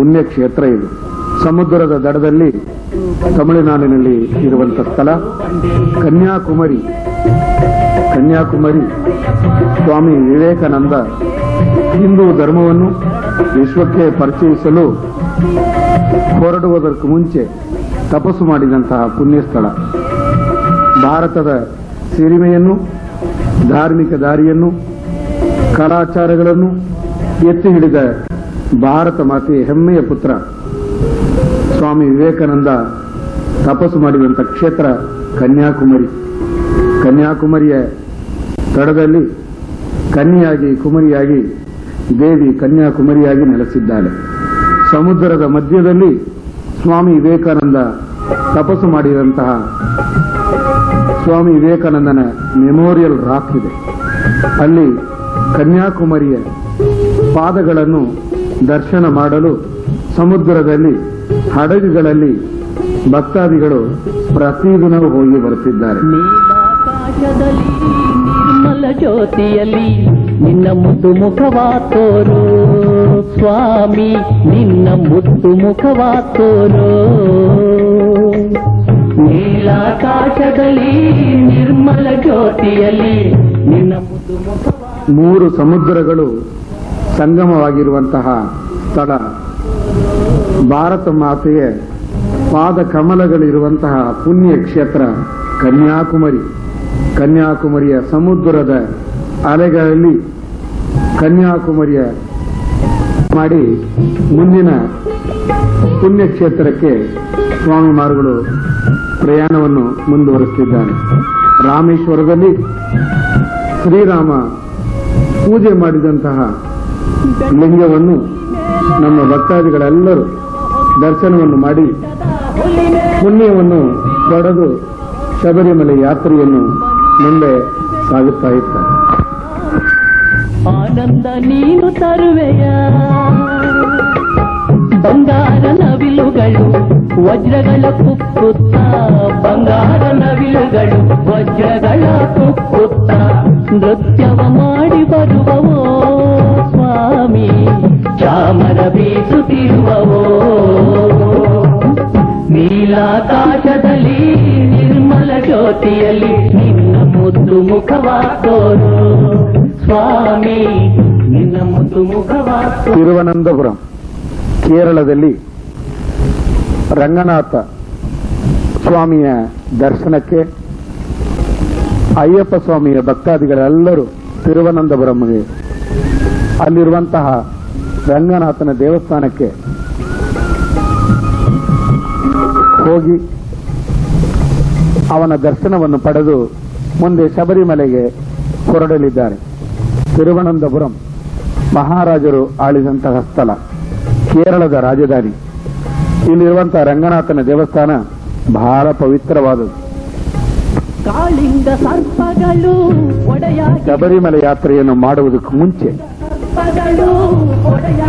ಪುಣ್ಯ ಕ್ಷೇತ್ರ ಇದು. ಸಮುದ್ರದ ದಡದಲ್ಲಿ ತಮಿಳುನಾಡಿನಲ್ಲಿ ಇರುವಂತ ಸ್ಥಳ. ಕನ್ಯಾಕುಮಾರಿ ಕನ್ಯಾಕುಮಾರಿ ಸ್ವಾಮಿ ವಿವೇಕಾನಂದ ಹಿಂದೂ ಧರ್ಮವನ್ನು ವಿಶ್ವಕ್ಕೆ ಪರಿಚಯಿಸಲು ಹೊರಡುವುದಕ್ಕೂ ಮುಂಚೆ ತಪಸ್ಸು ಮಾಡಿದಂತಹ ಪುಣ್ಯಸ್ಥಳ. ಭಾರತದ ಸಿರಿಮೆಯನ್ನು, ಧಾರ್ಮಿಕ ದಾರಿಯನ್ನು, ಕಲಾಚಾರಗಳನ್ನು ಎತ್ತಿ ಹಿಡಿದ ಭಾರತ ಮಾತೆಯ ಹೆಮ್ಮೆಯ ಪುತ್ರ. ಸ್ವಾಮಿ ವಿವೇಕಾನಂದ ತಪಸ್ಸು ಮಾಡಿದಂಥ ಕ್ಷೇತ್ರ ಕನ್ಯಾಕುಮಾರಿ. ಕನ್ಯಾಕುಮಾರಿಯ ತಡದಲ್ಲಿ ಕನ್ಯಾಗಿ, ಕುಮರಿಯಾಗಿ, ದೇವಿ ಕನ್ಯಾಕುಮಾರಿಯಾಗಿ ನೆಲೆಸಿದ್ದಾಳೆ. ಸಮುದ್ರದ ಮಧ್ಯದಲ್ಲಿ ಸ್ವಾಮಿ ವಿವೇಕಾನಂದ ತಪಸ್ಸು ಮಾಡಿದಂತಹ ಸ್ವಾಮಿ ವಿವೇಕಾನಂದನ ಮೆಮೋರಿಯಲ್ ರಾಕ್ ಇದೆ. ಅಲ್ಲಿ ಕನ್ಯಾಕುಮಾರಿಯ ಪಾದಗಳನ್ನು ದರ್ಶನ ಮಾಡಲು ಸಮುದ್ರದಲ್ಲಿ ಹಡಗುಗಳಲ್ಲಿ ಭಕ್ತಾದಿಗಳು ಪ್ರತಿದಿನವೂ ಹೋಗಿ ಬರುತ್ತಿದ್ದಾರೆ. ನಿರ್ಮಲ ಜ್ಯೋತಿಯಲ್ಲಿ ನಿನ್ನ ಮುದ್ದು ಮುಖವಾ ತೋರು. ಸ್ವಾಮಿ ನಿನ್ನ ಮುದ್ದು ಮುಖವಾ ತೋರು. ನೀಲಾಕಾಶದಲ್ಲಿ ನಿರ್ಮಲ ಜ್ಯೋತಿಯಲ್ಲಿ ನಿನ್ನ ಮುದ್ದು ಮುಖ ಮೂರು ಸಮುದ್ರಗಳು ಸಂಗಮವಾಗಿರುವಂತಹ ಸ್ಥಳ. ಭಾರತ ಮಾತೆಯ ಪಾದ ಕಮಲಗಳಿರುವಂತಹ ಪುಣ್ಯ ಕ್ಷೇತ್ರ ಕನ್ಯಾಕುಮಾರಿ. ಕನ್ಯಾಕುಮಾರಿಯ ಸಮುದ್ರದ ಅಲೆಗಳಲ್ಲಿ ಕನ್ಯಾಕುಮಾರಿಯ ಮಾಡಿ ಮುಂದಿನ ಪುಣ್ಯಕ್ಷೇತ್ರಕ್ಕೆ ಸ್ವಾಮಿ ಮಾರುಗಳು ಪ್ರಯಾಣವನ್ನು ಮುಂದುವರಿಸುತ್ತಿದ್ದಾನೆ ರಾಮೇಶ್ವರದಲ್ಲಿ ಶ್ರೀರಾಮ ಪೂಜೆ ಮಾಡಿದಂತಹ ಲಿಂಗವನ್ನು ನಮ್ಮ ಭಕ್ತಾದಿಗಳೆಲ್ಲರೂ ದರ್ಶನವನ್ನು ಮಾಡಿ ಪುಣ್ಯವನ್ನು ಪಡೆದು ಶಬರಿಮಲೆ ಯಾತ್ರೆಯನ್ನು ಮುಂದೆ ಸಾಗುತ್ತಾ ಇರ್ತಾರೆ ಆನಂದ ನೀನು ತರುವೆಯ. ಬಂಗಾರ ನವಿಲುಗಳು ವಜ್ರಗಳ ಕುಕ್ಕುತ್ತ. ಬಂಗಾರ ನವಿಲುಗಳು ವಜ್ರಗಳ ಕುಕ್ಕುತ್ತ. ನೃತ್ಯವ ಮಾಡಿ ಬರುವವೋ ನಿರ್ಮಲ ನಿನ್ನ ಮುದ್ದು ಮುಖವಾ ಸ್ವಾಮಿ, ನಿನ್ನ ಮುದ್ದು ಮುಖವಾ ತೋರು. ತಿರುವನಂತಪುರಂ ಕೇರಳದಲ್ಲಿ ರಂಗನಾಥ ಸ್ವಾಮಿಯ ದರ್ಶನಕ್ಕೆ ಅಯ್ಯಪ್ಪ ಸ್ವಾಮಿಯ ಭಕ್ತಾದಿಗಳೆಲ್ಲರೂ ತಿರುವನಂತಪುರಂಗೆ ಅಲ್ಲಿರುವಂತಹ ರಂಗನಾಥನ ದೇವಸ್ಥಾನಕ್ಕೆ ಹೋಗಿ ಅವನ ದರ್ಶನವನ್ನು ಪಡೆದು ಮುಂದೆ ಶಬರಿಮಲೆಗೆ ಹೊರಡಲಿದ್ದಾರೆ. ತಿರುವನಂತಪುರಂ ಮಹಾರಾಜರು ಆಳಿದಂತಹ ಸ್ಥಳ ಕೇರಳದ ರಾಜಧಾನಿ. ಇಲ್ಲಿರುವಂತಹ ರಂಗನಾಥನ ದೇವಸ್ಥಾನ ಬಹಳ ಪವಿತ್ರವಾದದ್ದು. ಕಾಳಿಂಗ ಸರ್ಪಗಳು ಒಡೆಯಾಗಿ ಶಬರಿಮಲೆ ಯಾತ್ರೆಯನ್ನು ಮಾಡುವುದಕ್ಕೆ ಮುಂಚೆ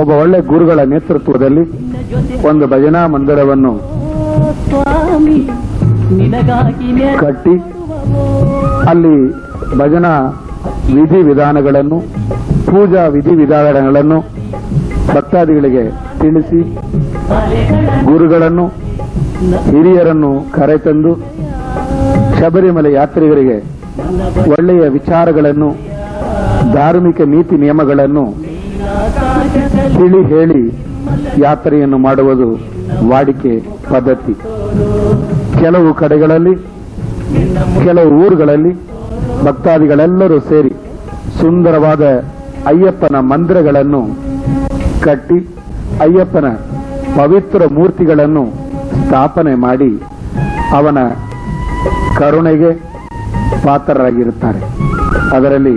ಒಬ್ಬ ಒಳ್ಳೆ ಗುರುಗಳ ನೇತೃತ್ವದಲ್ಲಿ ಒಂದು ಭಜನಾ ಮಂದಿರವನ್ನು ಕಟ್ಟಿ ಅಲ್ಲಿ ಭಜನಾ ವಿಧಿ ವಿಧಾನಗಳನ್ನು, ಪೂಜಾ ವಿಧಿ ವಿಧಾನಗಳನ್ನು ಭಕ್ತಾದಿಗಳಿಗೆ ತಿಳಿಸಿ, ಗುರುಗಳನ್ನು, ಹಿರಿಯರನ್ನು ಕರೆತಂದು, ಶಬರಿಮಲೆ ಯಾತ್ರಿಗರಿಗೆ ಒಳ್ಳೆಯ ವಿಚಾರಗಳನ್ನು, ಧಾರ್ಮಿಕ ನೀತಿ ನಿಯಮಗಳನ್ನು ತಿಳಿ ಹೇಳಿ ಯಾತ್ರೆಯನ್ನು ಮಾಡುವುದು ವಾಡಿಕೆ ಪದ್ಧತಿ. ಕೆಲವು ಕಡೆಗಳಲ್ಲಿ, ಕೆಲವು ಊರುಗಳಲ್ಲಿ ಭಕ್ತಾದಿಗಳೆಲ್ಲರೂ ಸೇರಿ ಸುಂದರವಾದ ಅಯ್ಯಪ್ಪನ ಮಂದಿರಗಳನ್ನು ಕಟ್ಟಿ, ಅಯ್ಯಪ್ಪನ ಪವಿತ್ರ ಮೂರ್ತಿಗಳನ್ನು ಸ್ಥಾಪನೆ ಮಾಡಿ ಅವನ ಕರುಣೆಗೆ ಪಾತ್ರರಾಗಿರುತ್ತಾರೆ. ಅದರಲ್ಲಿ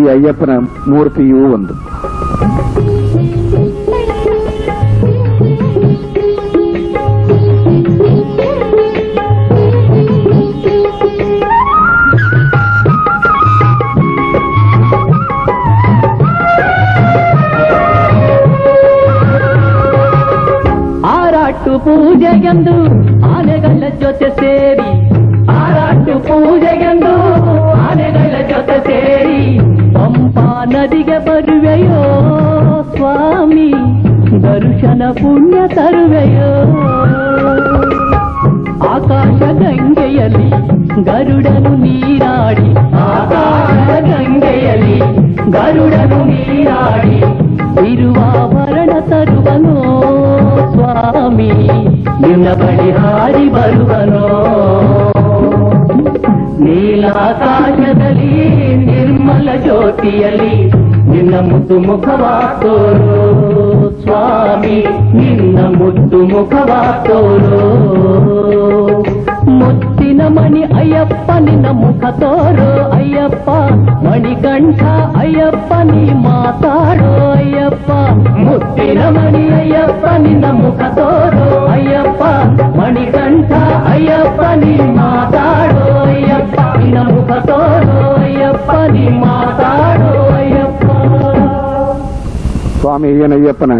ಈ ಅಯ್ಯಪ್ಪನ ಮೂರ್ತಿಯೂ ಒಂದು. ಪೂಜೆಗೆಂದು ಆನೆಗಳ ಜೊತೆ ಸೇರಿ ಆರಾಟು ಪೂಜೆಗೆಂದು ಆನೆಗಳ ಜೊತೆ ಸೇರಿ ಪಂಪಾ ನದಿಗೆ ಬರುವೆಯೋ ಸ್ವಾಮಿ ದರ್ಶನ ದರ್ಶನ ಪುಣ್ಯ ತರುವೆಯೋ ಆಕಾಶ ಗಂಗೆಯಲ್ಲಿ ಗರುಡನು ನೀರಾಡಿ ಆಕಾಶ ಗಂಗೆಯಲ್ಲಿ ಗರುಡನು ನೀರಾಡಿ ತಿರುವಾಭರಣ ಬಳಿ ಹಾರಿ ಬರುವನೋ ನೀಲಾಕಾಶದಲ್ಲಿ ನಿರ್ಮಲ ಜ್ಯೋತಿಯಲ್ಲಿ ನಿನ್ನ ಮುದ್ದು ಮುಖವ ತೋರು ಸ್ವಾಮಿ ನಿನ್ನ ಮುದ್ದು ಮುಖವ ತೋರು ಮುತ್ತಿನ ಮಣಿ ಅಯ್ಯಪ್ಪ, ನಿನ್ನ ಮುಖ ತೋರು. ಅಯ್ಯಪ್ಪ, ಮಣಿಕಂಠ, ಅಯ್ಯಪ್ಪ, ನೀ ಮಾತಾಡೋ ಅಯ್ಯಪ್ಪ, ಮುತ್ತಿನ ಮಣಿ, ಅಯ್ಯಪ್ಪ, ನಿನ್ನ ಮುಖ ತೋರು. ಅಯ್ಯಪ್ಪ, ಮಣಿಕಂಠ, ಅಯ್ಯಪ್ಪ, ನೀ ಮಾತಾಡೋ ಅಯ್ಯಪ್ಪ, ನಿನ್ನ ಮುಖ ತೋರು. ಅಯ್ಯಪ್ಪ, ನೀ ಮಾತಾಡೋ ಅಯ್ಯಪ್ಪ. ಸ್ವಾಮಿ ಏನಯ್ಯಪ್ಪನ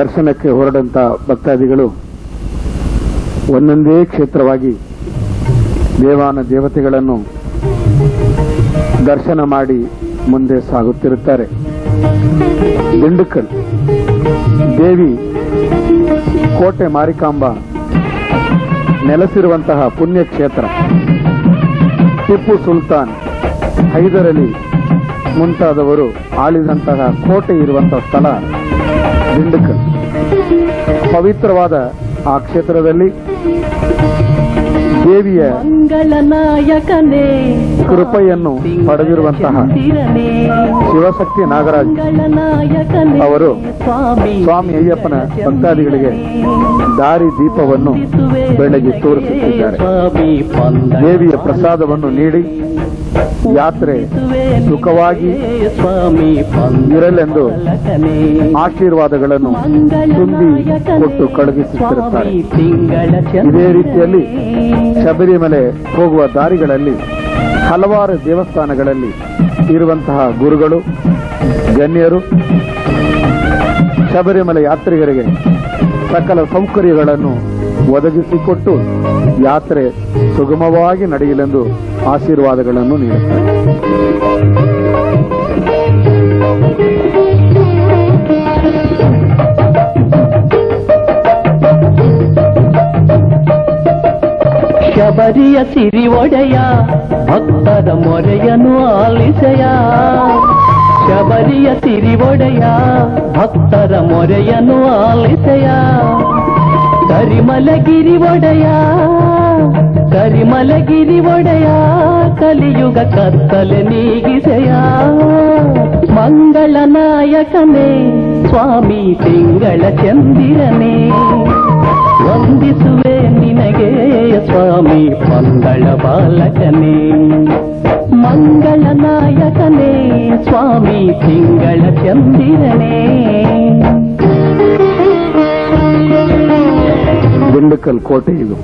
ದರ್ಶನಕ್ಕೆ ಹೊರಡಂತ ಭಕ್ತಾದಿಗಳು ಒಂದೊಂದೇ ಕ್ಷೇತ್ರವಾಗಿ ದೇವಾನ ದೇವತೆಗಳನ್ನು ದರ್ಶನ ಮಾಡಿ ಮುಂದೆ ಸಾಗುತ್ತಿರುತ್ತಾರೆ. ದಿಂಡುಕಲ್, ದೇವಿ, ಕೋಟೆ ಮಾರಿಕಾಂಬ, ನೆಲೆಸಿರುವಂತಹ ಪುಣ್ಯಕ್ಷೇತ್ರ, ಟಿಪ್ಪು ಸುಲ್ತಾನ್, ಹೈದರಲಿ ಮುಂತಾದವರು ಆಳಿದಂತಹ ಕೋಟೆ ಇರುವಂತಹ ಸ್ಥಳ ದಿಂಡುಕಲ್. ಪವಿತ್ರವಾದ ಆ ಕ್ಷೇತ್ರದಲ್ಲಿ ದೇವಿಯ ಮಂಗಳ ನಾಯಕನೇ ಕೃಪೆಯನ್ನು ಪಡೆದಿರುವಂತಹ ಶಿವಶಕ್ತಿ ನಾಗರಾಜ್ ಅವರು ಸ್ವಾಮಿ ಸ್ವಾಮಿ ಅಯ್ಯಪ್ಪನ ಭಕ್ತಾದಿಗಳಿಗೆ ದಾರಿ ದೀಪವನ್ನು ಬೆಳಗ್ಗೆ ತೋರಿಸುತ್ತಿದ್ದಾರೆ. ದೇವಿಯ ಪ್ರಸಾದವನ್ನು ನೀಡಿ ಯಾತ್ರೆ ಸುಖವಾಗಿ ಸ್ವಾಮಿ ಇರಲೆಂದು ಆಶೀರ್ವಾದಗಳನ್ನು ತುಂಬಿ ಕೊಟ್ಟು ಕಳುಹಿಸುತ್ತಿರುತ್ತಾರೆ. ಇದೇ ರೀತಿಯಲ್ಲಿ ಶಬರಿಮಲೆ ಹೋಗುವ ದಾರಿಗಳಲ್ಲಿ, ಹಲವಾರು ದೇವಸ್ಥಾನಗಳಲ್ಲಿ ಇರುವಂತಹ ಗುರುಗಳು, ಗಣ್ಯರು, ಶಬರಿಮಲೆ ಯಾತ್ರಿಗರಿಗೆ ಸಕಲ ಸೌಕರ್ಯಗಳನ್ನು ಒದಗಿಸಿಕೊಟ್ಟು ಯಾತ್ರೆ ಸುಗಮವಾಗಿ ನಡೆಯಲೆಂದು ಆಶೀರ್ವಾದಗಳನ್ನು ನೀಡುತ್ತಾರೆ. ಶಬರಿಯ ಸಿರಿ ಒಡೆಯ ಭಕ್ತರ ಮೊರೆಯನು ಆಲಿಸೆಯ ಶಬರಿಯ ಸಿರಿ ಒಡೆಯ ಭಕ್ತರ ಮೊರೆಯನು ಆಲಿಸೆಯ ಕರಿಮಲಗಿರಿ ಒಡೆಯ ಕರಿಮಲಗಿರಿ ಒಡೆಯ ಕಲಿಯುಗ ಕತ್ತಲೆ ನೀಗಿಸೆಯ ಮಂಗಳ ನಾಯಕನೇ ಸ್ವಾಮಿ ತಿಂಗಳ ಚಂದಿರನೇ ವಂದಿಸುವೆ ನಿನಗೆ ಸ್ವಾಮಿ, ಮಂಗಳ ಬಾಲಕನೇ. ಮಂಗಳ ನಾಯಕನೇ, ಸ್ವಾಮಿ, ತಿಂಗಳ ಚಂದಿರನೇ. ದಿಂಡಕಲ್ ಕೋಟೆ ಇದು.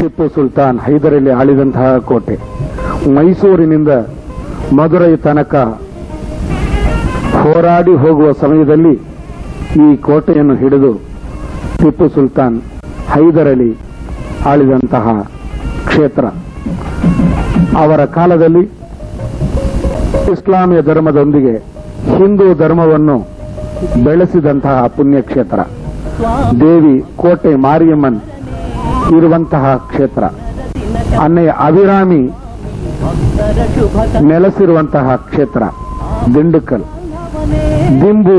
ಟಿಪ್ಪು ಸುಲ್ತಾನ್ ಹೈದರಲ್ಲಿ ಆಳಿದಂತಹ ಕೋಟೆ. ಮೈಸೂರಿನಿಂದ ಮಧುರೈ ತನಕ ಹೋರಾಡಿ ಹೋಗುವ ಸಮಯದಲ್ಲಿ ಈ ಕೋಟೆಯನ್ನು ಹಿಡಿದು ಟಿಪ್ಪು ಸುಲ್ತಾನ್ ಹೈದರಲಿ ಆಳಿದಂತಹ ಕ್ಷೇತ್ರ. ಅವರ ಕಾಲದಲ್ಲಿ ಇಸ್ಲಾಮಿಯ ಧರ್ಮದೊಂದಿಗೆ ಹಿಂದೂ ಧರ್ಮವನ್ನು ಬೆಳೆಸಿದಂತಹ ಪುಣ್ಯಕ್ಷೇತ್ರ. ದೇವಿ ಕೋಟೆ ಮಾರಿಯಮ್ಮನ್ ಇರುವಂತಹ ಕ್ಷೇತ್ರ. ಅನ್ನೆಯ ಭಕ್ತರ ನೆಲೆಸಿರುವಂತಹ ಕ್ಷೇತ್ರ, ದಿಂಡುಕಲ್. ದಿಂಬು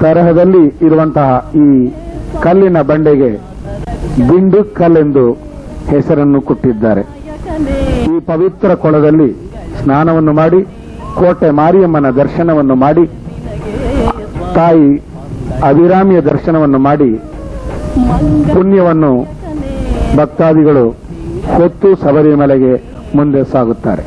ತರಹದಲ್ಲಿ ಇರುವಂತಹ ಈ ಕಲ್ಲಿನ ಬಂಡೆಗೆ ಬಿಂಡು ಕಲ್ಲೆಂದು ಹೆಸರನ್ನು ಕೊಟ್ಟಿದ್ದಾರೆ. ಈ ಪವಿತ್ರ ಕೊಳದಲ್ಲಿ ಸ್ನಾನವನ್ನು ಮಾಡಿ, ಕೋಟೆ ಮಾರಿಯಮ್ಮನ ದರ್ಶನವನ್ನು ಮಾಡಿ, ತಾಯಿ ಅಭಿರಾಮಿಯ ದರ್ಶನವನ್ನು ಮಾಡಿ, ಪುಣ್ಯವನ್ನು ಭಕ್ತಾದಿಗಳು ಹೊತ್ತು ಶಬರಿಮಲೆಗೆ ಮುಂದೆ ಸಾಗುತ್ತಾರೆ.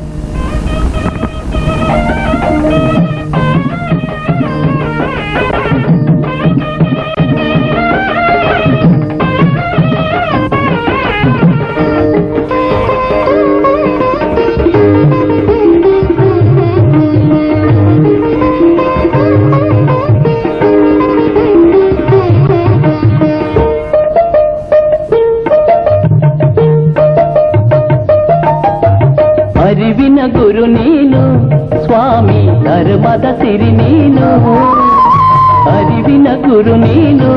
ಸ್ವಾಮಿ ಧರ್ಮದ ಸಿರಿ ನೀನು ಅರಿವಿನ ಗುರು ನೀನು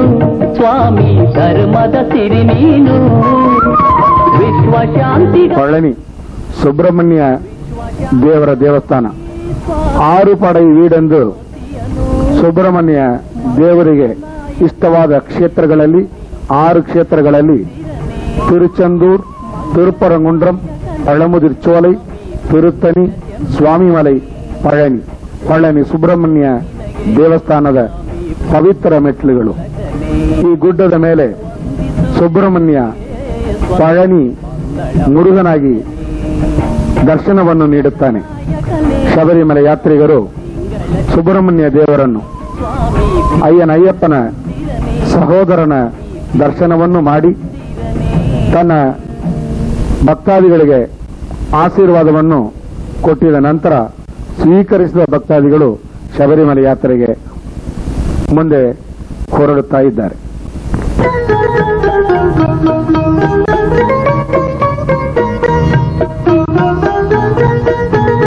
ಸ್ವಾಮಿ ಧರ್ಮದ ಸಿರಿ ನೀನು ವಿಶ್ವಶಾಂತಿ ಪಳನಿ ಸುಬ್ರಹ್ಮಣ್ಯ ದೇವರ ದೇವಸ್ಥಾನ ಆರು ಪಡೈ ವೀಡೆಂದು ಸುಬ್ರಹ್ಮಣ್ಯ ದೇವರಿಗೆ ಇಷ್ಟವಾದ ಕ್ಷೇತ್ರಗಳಲ್ಲಿ ಆರು ಕ್ಷೇತ್ರಗಳಲ್ಲಿ ತಿರುಚಂದೂರ್ ತಿರುಪರಂಗುಂಡ್ರಂ ಪಳಮುದಿರ್ಚೋಲೈ ತಿರುತ್ತನಿ ಸ್ವಾಮಿಮಲೈ ಪಳನಿ ಪಳನಿ ಸುಬ್ರಹ್ಮಣ್ಯ ದೇವಸ್ಥಾನದ ಪವಿತ್ರ ಮೆಟ್ಲುಗಳು ಈ ಗುಡ್ಡದ ಮೇಲೆ ಸುಬ್ರಹ್ಮಣ್ಯ ಪಳನಿ ಮುರುಗನಾಗಿ ದರ್ಶನವನ್ನು ನೀಡುತ್ತಾನೆ. ಶಬರಿಮಲೆ ಯಾತ್ರಿಗರು ಸುಬ್ರಹ್ಮಣ್ಯ ದೇವರನ್ನು, ಅಯ್ಯನ ಅಯ್ಯಪ್ಪನ ಸಹೋದರನ ದರ್ಶನವನ್ನು ಮಾಡಿ, ತನ್ನ ಭಕ್ತಾದಿಗಳಿಗೆ ಆಶೀರ್ವಾದವನ್ನು ಕೊಟ್ಟಿದ ನಂತರ ಸ್ವೀಕರಿಸಿದ ಭಕ್ತಾದಿಗಳು ಶಬರಿಮಲೆ ಯಾತ್ರೆಗೆ ಮುಂದೆ ಹೊರಡುತ್ತಾ ಇದ್ದಾರೆ.